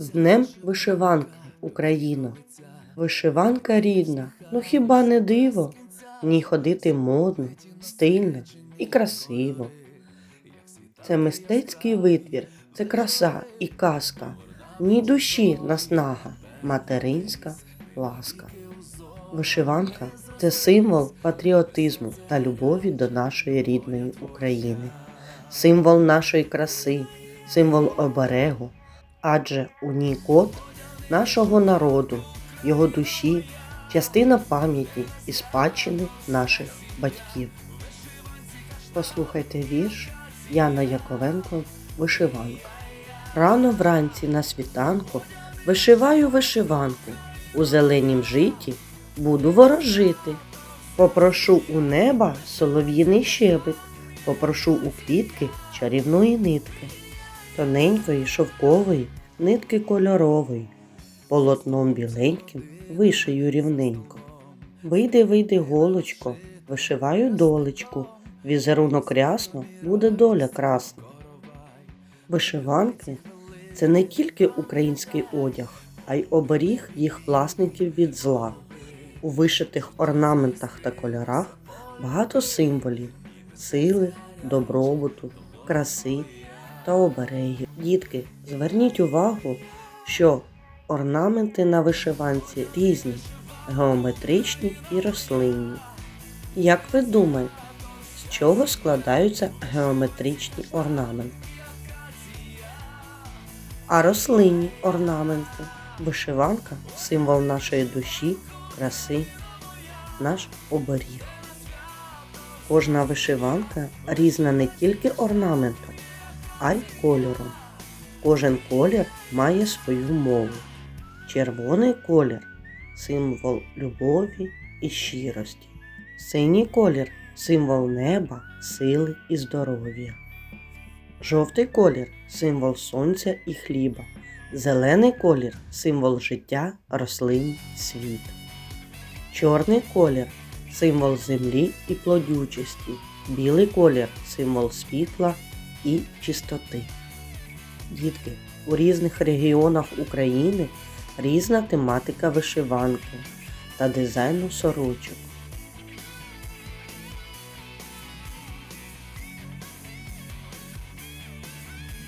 З днем вишиванки, Україно. Вишиванка рідна, ну хіба не диво? В ній ходити модно, стильно і красиво. Це мистецький витвір, це краса і казка, в ній душі наснага, материнська ласка. Вишиванка це символ патріотизму та любові до нашої рідної України, символ нашої краси, символ оберегу, адже у ній код нашого народу, його душі, частина пам'яті і спадщини наших батьків. Послухайте вірш Яна Яковенко Вишиванка. Рано вранці на світанку вишиваю вишиванку, у зеленім житі буду ворожити. Попрошу у неба солов'їний щебет, попрошу у квітки чарівної нитки, тоненької шовкової, нитки кольорової, полотном біленьким вишию рівненько. Вийди, вийди, голочко, вишиваю долечку, візерунок рясно буде доля красна. Вишиванки це не тільки український одяг, а й оберіг їх власників від зла. У вишитих орнаментах та кольорах багато символів сили, добробуту, краси та оберегів. Дітки, зверніть увагу, що орнаменти на вишиванці різні, геометричні і рослинні. Як ви думаєте, з чого складаються геометричні орнаменти? А рослинні орнаменти. Вишиванка символ нашої душі, краси, наш оберіг. Кожна вишиванка різна не тільки орнаментом, а й кольором. Кожен колір має свою мову. Червоний колір символ любові і щирості. Синій колір символ неба, сили і здоров'я. Жовтий колір символ сонця і хліба. Зелений колір символ життя, рослин, світ. Чорний колір символ землі і плодючості. Білий колір символ світла і чистоти. Дітки, у різних регіонах України різна тематика вишиванки та дизайну сорочок.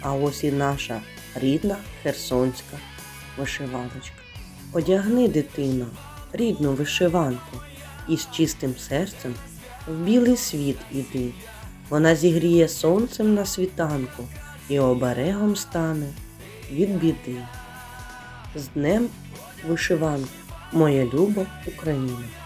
А ось і наша рідна херсонська вишиваночка. Одягни, дитино, рідну вишиванку і з чистим серцем в білий світ іди. Вона зігріє сонцем на світанку і оберегом стане від біди. З днем вишиванки, моя люба Україна!